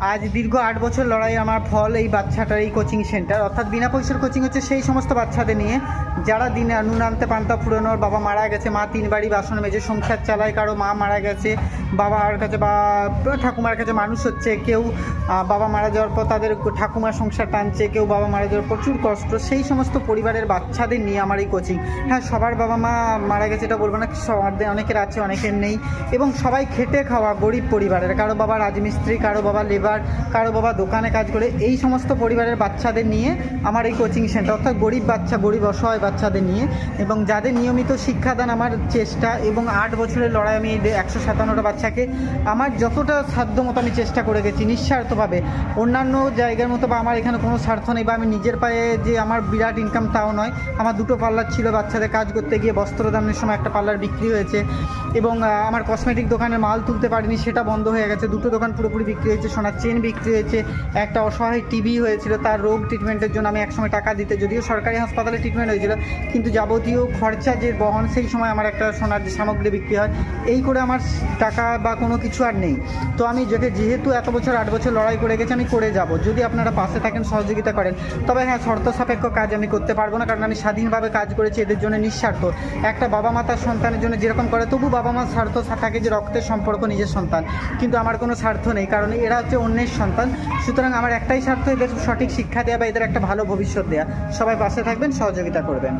আজ দীর্ঘ আট বছর লড়াই আমার ফল এই বাচ্চাটার এই কোচিং সেন্টার অর্থাৎ বিনা পয়সার কোচিং হচ্ছে সেই সমস্ত বাচ্চাদের নিয়ে। যারা দিনে নুন আনতে পান্তা ফুরোনোর বাবা মারা গেছে, মা তিন বাড়ি বাসন মেজে সংসার চালায়, কারও মা মারা গেছে বাবার কাছে বা ঠাকুমার কাছে মানুষ হচ্ছে, কেউ বাবা মারা যাওয়ার পর তাদের ঠাকুমার সংসার টানছে, কেউ বাবা মারা যাওয়ার প্রচুর কষ্ট। সেই সমস্ত পরিবারের বাচ্চাদের নিয়ে আমার এই কোচিং হ্যাঁ সবার বাবা মা মারা গেছে এটা বলব না, সবার অনেকের আছে, অনেকের নেই। এবং সবাই খেটে খাওয়া গরিব পরিবারের, কারও বাবা রাজমিস্ত্রি, কারও বাবা লেবার কারও বাবা দোকানে কাজ করে, এই সমস্ত পরিবারের বাচ্চাদের নিয়ে আমার এই কোচিং সেন্টার অর্থাৎ গরিব বাচ্চা, গরিব অসহায় বাচ্চাদের নিয়ে এবং যাদের নিয়মিত শিক্ষাদান আমার চেষ্টা এবং আট বছরের লড়াই আমি একশো সাতান্নটা বাচ্চাকে, আমার যতটা সাধ্য মতো আমি চেষ্টা করে গেছি নিঃস্বার্থভাবে। অন্যান্য জায়গার মতো বা আমার এখানে কোনো স্বার্থ নেই বা আমি নিজের পায়ে যে আমার বিরাট ইনকাম তাও নয়, আমার দুটো পার্লার ছিল বাচ্চাদের কাজ করতে গিয়ে বস্ত্র বস্ত্রদানের সময় একটা পার্লার বিক্রি হয়েছে এবং আমার কসমেটিক দোকানে মাল তুলতে পারিনি, সেটা বন্ধ হয়ে গেছে, দুটো দোকান পুরোপুরি বিক্রি হয়েছে সোনার চেন বিক্রি হয়েছে, একটা অসহায় টিভি হয়েছিল, তার রোগ ট্রিটমেন্টের জন্য আমি একসময় টাকা দিতে, যদিও সরকারি হাসপাতালে ট্রিটমেন্ট হয়েছিল, কিন্তু যাবতীয় খরচা যে বহন, সেই সময় আমার একটা সোনার যে সামগ্রী বিক্রি হয়, এই করে আমার টাকা বা কোনো কিছু আর নেই। তো আমি যেকে যেহেতু এত বছর, আট বছর লড়াই করে গেছি, আমি করে যাব। যদি আপনারা পাশে থাকেন, সহযোগিতা করেন, তবে হ্যাঁ শর্ত সাপেক্ষ কাজ আমি করতে পারব না, কারণ আমি স্বাধীনভাবে কাজ করেছি, এদের জন্য নিঃস্বার্থ। একটা বাবা মা তার সন্তানের জন্য যেরকম করে, তবু বাবা মার স্বার্থ থাকে যে রক্তের সম্পর্ক নিজের সন্তান। কিন্তু আমার কোনো স্বার্থ নেই, কারণ এরা হচ্ছে অন্যের সন্তান। সুতরাং আমার একটাই স্বার্থ, এদের সঠিক শিক্ষা দেওয়া বা এদের একটা ভালো ভবিষ্যৎ দেওয়া সবাই পাশে থাকবেন, সহযোগিতা করবেন।